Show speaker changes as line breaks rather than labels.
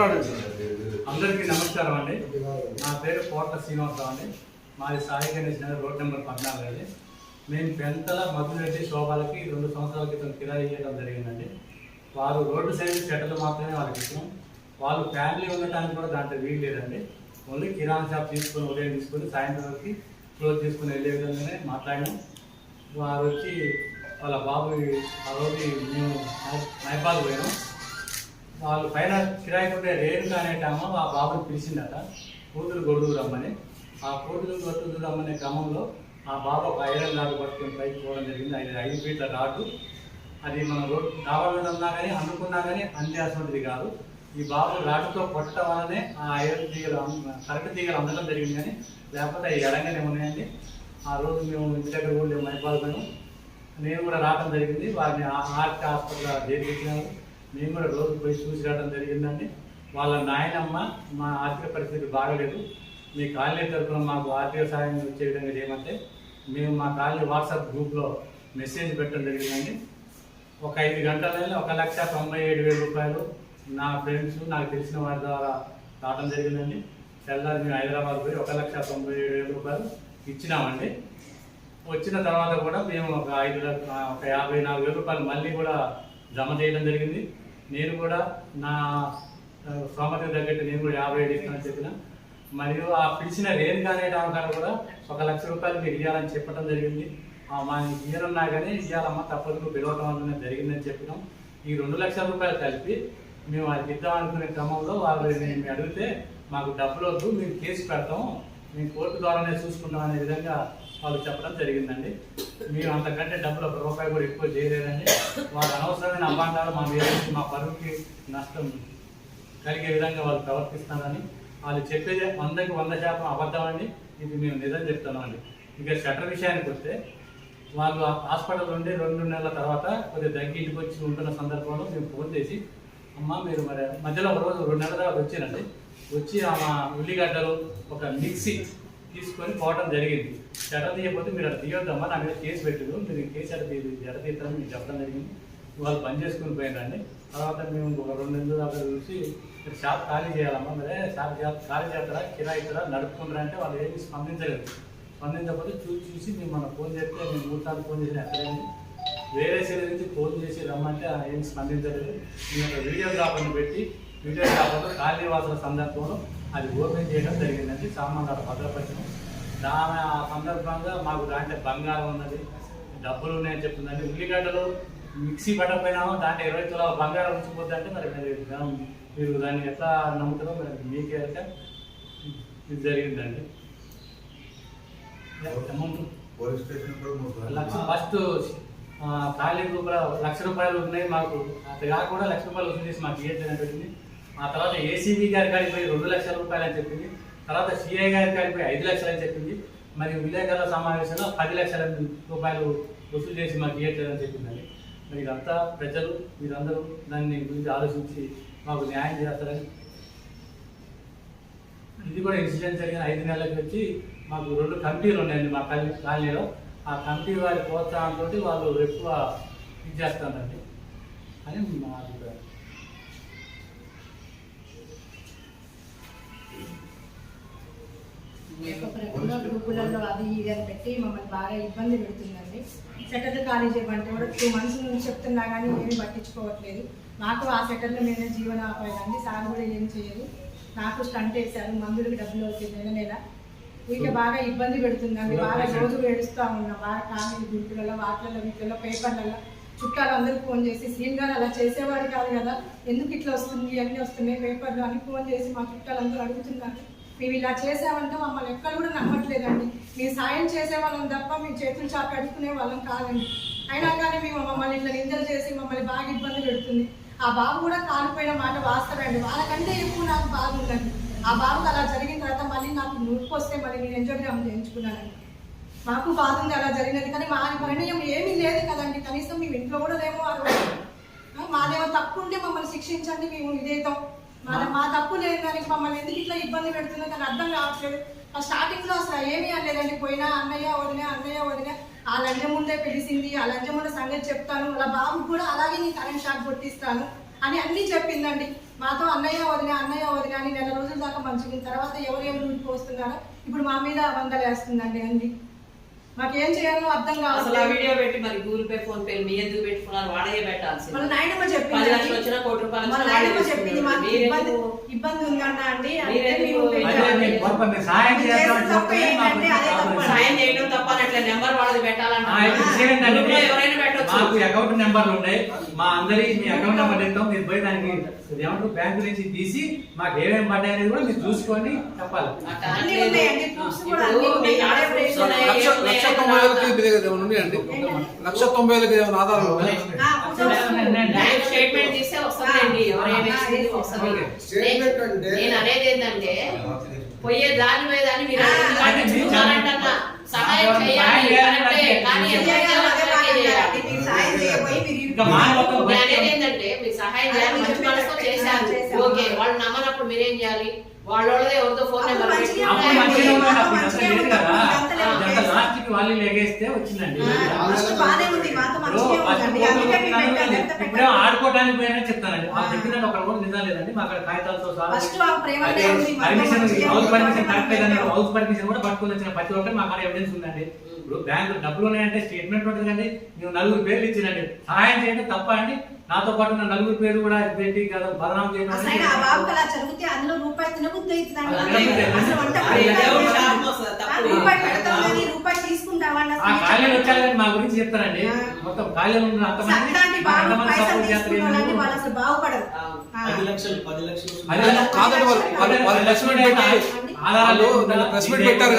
మాట్లాడండి
అందరికీ నమస్కారం అండి. నా పేరు కోట శ్రీనివాసరావు అండి. మాది సాయి గణేష్ నగర్ రోడ్ నెంబర్ పద్నాలుగు అండి. మేము పెంతల మధురెడ్డి శోభాలకి రెండు సంవత్సరాల క్రితం కిరాయి ఇవ్వడం జరిగిందండి. వారు రోడ్డు సైడ్ చెట్టలు మాత్రమే వాళ్ళకి ఇష్టం వాళ్ళు ఫ్యామిలీ ఉండటానికి కూడా దాంట్లో వీలు లేదండి. ఓన్లీ కిరాణా షాప్ తీసుకొని ఉదయం తీసుకొని సాయంత్రం వరకు క్లోజ్ తీసుకుని వెళ్ళే విధంగానే మాట్లాడినాం. వారు వచ్చి వాళ్ళ బాబు ఆ రోజు మేము మైపాల్ పోయినాం. వాళ్ళు పైన కిరాయి ఉంటే రేణుక అనేటామో ఆ బాబుని పిలిచిందట. కూతురు గొడుగు రమ్మని. ఆ కూతురు గొడుగు రమ్మనే క్రమంలో ఆ బాబు ఒక ఐరన్ రాడు పట్టుకొని పైకి పోవడం జరిగింది. ఐదు ఐదు ఫీట్ల రాడు అది మనం రోడ్ డాబా అన్నా ఉన్నా కానీ అనుకున్నా కానీ అందేసినది కాదు. ఈ బాబు రాటుతో కొట్టడం వల్లనే ఆ ఐరన్ తీగలు అం- కరెంట్ తీగలు అందడం జరిగింది కానీ లేకపోతే అవి ఎడంగానే ఉన్నాయండి. ఆ రోజు మేము ఇంటి దగ్గర కూడా మేము మైపాల్పోయాము నేను కూడా రావడం జరిగింది. వారిని ఆ- ఆర్ట్ హాస్పిటల్ చేర్పించినాము మేము కూడా రోజు పోయి చూసి రావడం జరిగిందండి. వాళ్ళ నాయనమ్మ మా ఆర్థిక పరిస్థితి బాగలేదు. మీ కాలనీ తరఫున మాకు ఆర్థిక సాయం వచ్చే విధంగా చేయమంటే మేము మా కాలనీ వాట్సాప్ గ్రూప్లో మెసేజ్ పెట్టడం జరిగిందండి. ఒక ఐదు గంటలలో ఒక లక్ష తొంభై ఏడు వేల రూపాయలు నా ఫ్రెండ్స్ నాకు తెలిసిన వారి ద్వారా రావడం జరిగిందండి. తెల్లారి మేము హైదరాబాద్ పోయి ఒక లక్ష తొంభై ఏడు వేల రూపాయలు ఇచ్చినామండి. వచ్చిన తర్వాత కూడా మేము ఒక ఐదు ఒక యాభై నాలుగు వేల రూపాయలు మళ్ళీ కూడా జమ చేయడం జరిగింది. నేను కూడా నా స్తోమతకు తగ్గట్టు నేను కూడా యాభై ఏడు ఇస్తానని చెప్పిన. మరియు ఆ పిలిచిన రేణుకా అనే ఆమె కూడా ఒక లక్ష రూపాయలు మీరు ఇవ్వాలని చెప్పడం జరిగింది. మా ఇయ్యనున్నా కానీ ఇవ్వాలమ్మా తప్పదు నువ్వు పిలవటం వల్లనే జరిగిందని చెప్పినాం. ఈ రెండు లక్షల రూపాయలు కలిపి మేము అది ఇద్దాం అనుకునే క్రమంలో వాళ్ళు నేను అడిగితే మాకు డబ్బులు వద్దు మేము కేసు పెడతాం. మేము కోర్టు ద్వారానే చూసుకుంటాం అనే విధంగా వాళ్ళు చెప్పడం జరిగిందండి. మీరు అంతకంటే డబ్బులు ఒక రూపాయి కూడా ఎక్కువ చేయలేదండి. వాళ్ళ అనవసరమైన అభాండాలు మా మీద మా పరువుకి నష్టం కలిగే విధంగా వాళ్ళు ప్రవర్తిస్తున్నారని వాళ్ళు చెప్పేది వందకి వంద శాతం అబద్ధం అండి ఇది మేము నిజం చెప్తున్నాం అండి ఇక షటర్ విషయానికి వస్తే వాళ్ళు హాస్పిటల్ నుండి రెండు నెలల తర్వాత కొద్దిగా దగ్గర ఇంటికి వచ్చి ఉంటున్న సందర్భంలో మేము ఫోన్ చేసి అమ్మ మీరు మరి మధ్యలో ఒక రోజు రెండు నెలల తర్వాత వచ్చారండి. వచ్చి ఆమె ఉల్లిగడ్డలు ఒక మిక్సీ తీసుకొని పోవడం జరిగింది. జడ తీయకపోతే మీరు అది తీయొద్దమ్మా నా మీద కేసు పెట్టదు మీరు ఈ కేసు అడ తీయదు జడ తీస్తారని మీకు చెప్పడం జరిగింది. వాళ్ళు పని చేసుకుని పోయినండి తర్వాత మేము ఒక రెండు నెలలు దాకా చూసి మీరు షాప్ ఖాళీ చేయాలమ్మా మరే షాప్ ఖాళీ చేస్తారా కిరాయి ఇస్తారా నడుపుకుంటారా అంటే వాళ్ళు ఏమి స్పందించలేదు. స్పందించకపోతే చూసి చూసి మేము మన ఫోన్ చేస్తే మేము మూడు సార్లు ఫోన్ చేసిన ఎక్కడైంది వేరే సైడ్ నుంచి ఫోన్ చేసి రమ్మంటే ఆ ఏం స్పందించలేదు. మేము ఒక వీడియోగ్రాఫర్ని పెట్టి వీడియోగ్రాఫర్ కాళీవాసుల సందర్భంలో అది ఓపెన్ చేయడం జరిగిందండి. సామాన్లు భద్రపరిచయం దాని ఆ సందర్భంగా మాకు దాంట్లో బంగారం ఉన్నది డబ్బులు ఉన్నాయని చెప్తుందండి. ఉల్లిగడ్డలు మిక్సీ పట్టకపోయినా దాంట్లో ఇరవై తులాల బంగారం ఉంచిపోద్ది అంటే మరి మరి మీరు దాన్ని ఎట్లా నమ్ముతారో మరి మీకే ఎరక ఇది జరిగిందండి. Amount?
Police station
lakh first ఖాళీ రూపాయలు లక్ష రూపాయలు ఉన్నాయి మాకు. అది కాకుండా లక్ష రూపాయలు వసూలు చేసి మాకు ఇయ్యద్దు అని పెట్టింది. ఆ తర్వాత ఏసీబీ గారి కాకిపోయి రెండు లక్షల రూపాయలు అని చెప్పింది. తర్వాత సిఐ గారి కాడికి పోయి ఐదు లక్షలు అని చెప్పింది. మరి విలేకరుల సమావేశంలో పది లక్షల రూపాయలు వసూలు చేసి మాకు ఇవ్వట్లేదని అని చెప్పిందండి. మరి ఇదంతా ప్రజలు మీరందరూ దాన్ని గురించి ఆలోచించి మాకు న్యాయం చేస్తారని. ఇది కూడా ఇన్సిడెంట్ జరిగిన ఐదు నెలలకి వచ్చి మాకు రెండు కమిటీలు ఉన్నాయండి మా కాలనీ కాలనీలో. ఆ కమిటీ వారి ప్రోత్సాహంతో వాళ్ళు ఎక్కువ ఇది చేస్తారండి అని మా అభిప్రాయం.
గ్రూపులలో అది ఇది అని పెట్టి మమ్మల్ని బాగా ఇబ్బంది పెడుతుందండి. సెక్రటరీ ఖాళీ చేయమంటే కూడా టూ మంత్స్ నుంచి చెప్తున్నా కానీ ఏమీ పట్టించుకోవట్లేదు. నాకు ఆ సెక్రటరీ మీద జీవనోపాయండి సార్ కూడా ఏం చేయరు. నాకు స్టంట్ వేశారు. మందులకు డబ్బులు అవుతుంది నెల నెల. వీటికి బాగా ఇబ్బంది పెడుతుందండి. బాగా రోజు ఏడుస్తూ ఉన్నా. బాగా కామెడీ గ్రూపులలో వాటిలలో వీటిలలో పేపర్లలో. చుట్టాలు అందరూ ఫోన్ చేసి సీన్ గారు అలా చేసేవాడు కాదు కదా. ఎందుకు ఇట్లా వస్తుంది? అన్నీ వస్తున్నాయి. పేపర్లు అని ఫోన్ చేసి మా చుట్టాలందరూ అడుగుతున్నారు. మేము ఇలా చేసామంటే మమ్మల్ని ఎక్కడ కూడా నమ్మట్లేదండి. మేము సాయం చేసే వాళ్ళం తప్ప మేము చేతులు చాపి అడుక్కునే వాళ్ళం కాదండి. అయినా కానీ మేము మమ్మల్ని ఇట్లా నిందలు చేసి మమ్మల్ని బాగా ఇబ్బంది పెడుతుంది. ఆ బాబు కూడా కాలిపోయిన మాట వాస్తవండి. వాళ్ళకంటే ఎక్కువ నాకు బాగుందండి ఆ బాబుకి అలా జరిగిన తర్వాత మళ్ళీ నాకు నొప్పి వస్తే మళ్ళీ నేను ఎంజోగ్రామ్ చేయించుకున్నానండి. మాకు బాధ ఉంది అలా జరిగినది కానీ మా పరిణయం ఏమీ లేదు కదండి. కనీసం మేము ఇంట్లో కూడా లేము ఆ రోజు. మాదేమో తప్పు ఉంటే మమ్మల్ని శిక్షించండి మేము ఇదేతాం మా మా తప్పు లేదు కానీ మమ్మల్ని ఎందుకు ఇట్లా ఇబ్బంది పెడుతుందో కానీ అర్థం కావట్లేదు. ఆ స్టార్టింగ్లో అసలు ఏమీ అనలేదండి. పోయినా అన్నయ్య వదిన అన్నయ్య వదిన ఆ లంజం ముందే పిలిచింది ఆ లంజం ముందే సంగతి చెప్తాను అలా బాబు కూడా అలాగే నీ కరెంట్ షాక్ కొట్టిస్తాను అని అన్ని చెప్పిందండి. మాతో అన్నయ్య వదిన అన్నయ్య వదిన అని నెల రోజుల దాకా మంచిగా. తర్వాత ఎవరు ఎవరు ఊరికి వస్తున్నారో ఇప్పుడు మా మీద వందలు వేస్తుందండి అండి మాకేం చేయాలో అర్థం
అసలు ఆ వీడియో పెట్టి మరి గూగుల్ పే ఫోన్ పే మీ ఎందుకు పెట్టుకున్నారు? వాడే పెట్టాల్సింది.
మన నాయనమ్మ
పది
చెప్పింది
లక్షలు వచ్చినా కోటి రూపాయలు
మన నాయనమ్మ చెప్పింది మాకు. ఇబ్బంది ఇబ్బంది ఉందన్న అండి.
సాయం చేయడం తప్ప నెంబర్ వాళ్ళది. గ్రూప్లో ఎవరైనా
మాకు అకౌంట్ నెంబర్లు ఉన్నాయి మా అందరి మీ అకౌంట్ నెంబర్ ఇస్తాం మీరు పోయి దానికి ఏమంటారు? బ్యాంకు నుంచి తీసి మాకు ఏమేమి పడ్డాయి అనేది కూడా మీరు చూసుకొని చెప్పాలి.
లక్ష తొంభై వేలకి ఏమైనా ఉన్నాయండి?
ఏంటండి?
లక్ష తొంభై వేలకి ఏమైనా ఆధారాలు
స్టేట్మెంట్ తీస్తే వస్తుందండి. ఎవరైనా ఇచ్చింది వస్తుంది?
ఓకే.
స్టేట్మెంట్ అంటే?
నేను అనేది ఏంటంటే పోయే దాని మీద అని మీరు సహాయం చేయాలి కానీ
ఇంకా
అనేది ఏంటంటే మీ సహాయం చేయాలి మంచి మనసుతో చేశారు. ఓకే వాళ్ళు నమ్మనప్పుడు మీరేం చేయాలి? వాళ్ళదే ఎవరితో ఫోన్ నెంబర్
లాస్ట్కి వాళ్ళు లెగేస్తే వచ్చిందండి. ఇప్పుడు. ఆడుకోవడానికి పోయినా చెప్తానండి. ఆ. చెప్పినట్టు ఒక కూడా నిజం లేదండి. మా అక్కడ కాగితాలతో పర్మిషన్ హౌస్. పర్మిషన్ కరెక్ట్
పెట్టాము.
లేదని హౌస్ పర్మిషన్ కూడా పట్టుకుని వచ్చిన ప్రతి ఒక్కటి మా కాడ ఎవిడెన్స్ ఉందండి. ఇప్పుడు బ్యాంకు డబ్బులు ఉన్నాయంటే స్టేట్మెంట్ ఉంటుంది కండి ನೀವು నలుగురు పేర్లు ఇచ్చినండి సహాయం చేయండి తప్ప అండి. నాతో పాటు నా నలుగురు పేరు కూడా పెట్టి కదా. బదనాం చేయడం
కానీ
ఖాళీలు వచ్చారు కానీ మా గురించి చెప్తారండి. మొత్తం ఖాళీలు ఉన్న.
పది లక్షలు లక్షలు.
ఆధారాలు
ప్రెస్ మీట్ పెట్టారు